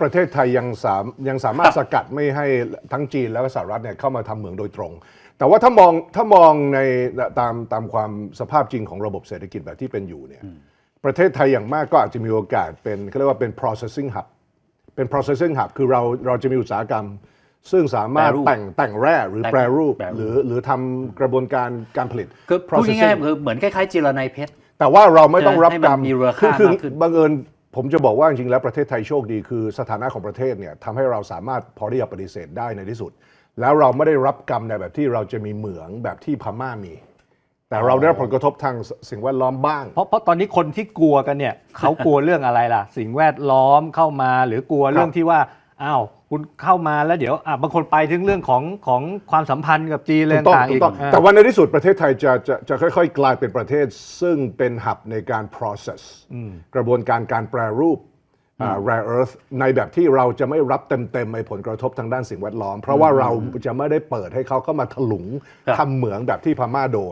ประเทศไทยยังสามยังสามารถสกัดไม่ให้ทั้งจีนแล้วก็สหรัฐเนี่ยเข้ามาทำเหมืองโดยตรง แต่ว่าถ้ามองถ้ามองในตามตามความสภาพจริงของระบบเศรษฐกิจแบบที่เป็นอยู่เนี่ยประเทศไทยอย่างมากก็อาจจะมีโอกาสเป็นเขาเรียกว่าเป็น processing hub เป็น processing hub คือเราเราจะมีอุตสาหกรรม ซึ่งสามารถแปรรูปแต่งแต่งแร่หรือแต่งแปรรูปแปรรูป หรือหรือทำกระบวนการการผลิตคือพูด processing ง่ายๆคือเหมือนคล้ายๆจิรนัยเพชรแต่ว่าเราไม่ต้องรับให้มันกรรมมีมูลคืค่าคือมากขึ้นบังเอิญ ผมจะบอกว่าจริงๆแล้วประเทศไทยโชคดีคือสถานะของประเทศเนี่ยทำให้เราสามารถพอที่จะปฏิเสธได้ในที่สุด แล้วเราไม่ได้รับกรรมในแบบที่เราจะมีเหมืองแบบที่พม่ามี แต่เราได้รับผลกระทบทางสิ่งแวดล้อมบ้าง เพราะเพราะตอนนี้คนที่กลัวกันเนี่ย เขากลัวเรื่องอะไรล่ะ สิ่งแวดล้อมเข้ามา หรือกลัวเรื่องที่ว่า อ้าวคุณเข้ามาแล้วเดี๋ยวอะบางคนไปถึงเรื่องของของความสัมพันธ์กับจีนอะไรถูกต้องต่างๆถูอีกกต้องอ่าแต่ว่าในที่สุดประเทศไทยจะจะจะค่อย ๆ กลายเป็นประเทศ ซึ่งเป็นหับในการ process กระบวนการการแปรรูปอ่า rare earth ในแบบที่เราจะไม่รับเต็มๆในผลกระทบทางด้านสิ่งแวดล้อม เพราะว่าเราจะไม่ได้เปิดให้เขาเข้ามาถลุงครับ ทำเหมืองแบบที่พม่าโดน